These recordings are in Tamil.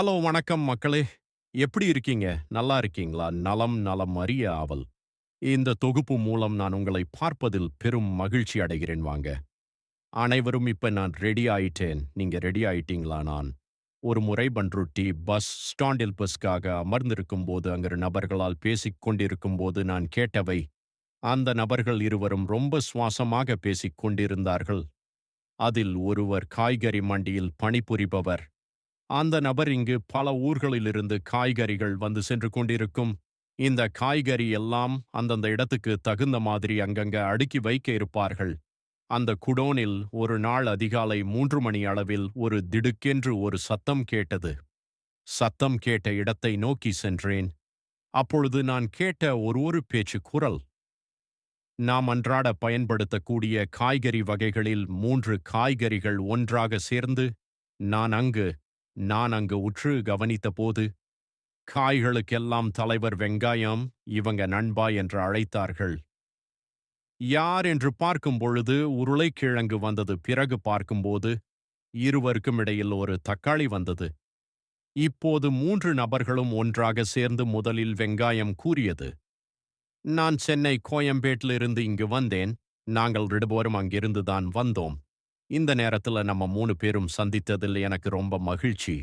ஹலோ வணக்கம் மக்களே. எப்படி இருக்கீங்க? நல்லா இருக்கீங்களா? நலம் நலம் அறிய ஆவல். இந்த தொகுப்பு மூலம் நான் உங்களை பார்ப்பதில் பெரும் மகிழ்ச்சி அடைகிறேன் வாங்க. அனைவரும் இப்ப நான் ரெடி ஆயிட்டேன். நீங்க ரெடி ஆயிட்டீங்களா? நான் ஒரு முறை பன்ருட்டி பஸ் ஸ்டாண்டில் பஸ்க்காக அமர்ந்திருக்கும் போது அங்கிரு நபர்களால் பேசிக் கொண்டிருக்கும் போது நான் கேட்டவை அந்த நபர்கள் இருவரும் ரொம்ப சுவாசமாக பேசிக் கொண்டிருந்தார்கள். அதில் ஒருவர் காய்கறி மண்டியில் பணிபுரிபவர் அந்த நபர் இங்கு பல ஊர்களிலிருந்து காய்கறிகள் வந்து சென்று கொண்டிருக்கும். இந்த காய்கறி எல்லாம் அந்தந்த இடத்துக்கு தகுந்த மாதிரி அங்கங்க அடுக்கி வைக்க இருப்பார்கள். அந்த குடோனில் ஒரு நாள் அதிகாலை மூன்று மணி அளவில் ஒரு திடுக்கென்று ஒரு சத்தம் கேட்டது. சத்தம் கேட்ட இடத்தை நோக்கி சென்றேன். அப்பொழுது நான் கேட்ட ஒரு ஒரு பேச்சு குரல். நாம் அன்றாட பயன்படுத்தக்கூடிய காய்கறி வகைகளில் மூன்று காய்கறிகள் ஒன்றாக சேர்ந்து நான் அங்கு நான் அங்கு உற்று கவனித்தபோது காய்களுக்கெல்லாம் தலைவர் வெங்காயம் இவங்க நண்பா என்று அழைத்தார்கள். யார் என்று பார்க்கும் பொழுது உருளைக்கிழங்கு வந்தது. பிறகு பார்க்கும்போது இருவருக்கும் இடையில் ஒரு தக்காளி வந்தது. இப்போது மூன்று நபர்களும் ஒன்றாக சேர்ந்து முதலில் வெங்காயம் கூறியது. நான் சென்னை கோயம்பேட்டிலிருந்து இங்கு வந்தேன். நாங்கள் ரெடுபோரும் அங்கிருந்துதான் வந்தோம். இந்த நேரத்துல நம்ம மூணு பேரும் சந்தித்ததில் எனக்கு ரொம்ப மகிழ்ச்சி.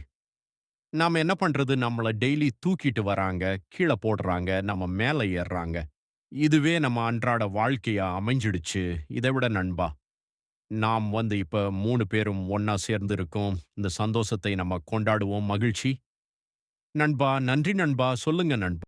நாம என்ன பண்றது? நம்மள டெய்லி தூக்கிட்டு வராங்க கீழே போடுறாங்க நம்ம மேலே ஏறுறாங்க. இதுவே நம்ம அன்றாட வாழ்க்கையா அமைஞ்சிடுச்சு. இதை விட நண்பா நாம் வந்து இப்ப மூணு பேரும் ஒன்னா சேர்ந்து இருக்கோம் இந்த சந்தோஷத்தை நம்ம கொண்டாடுவோம். மகிழ்ச்சி. நண்பா நன்றி நண்பா. சொல்லுங்க நண்பா.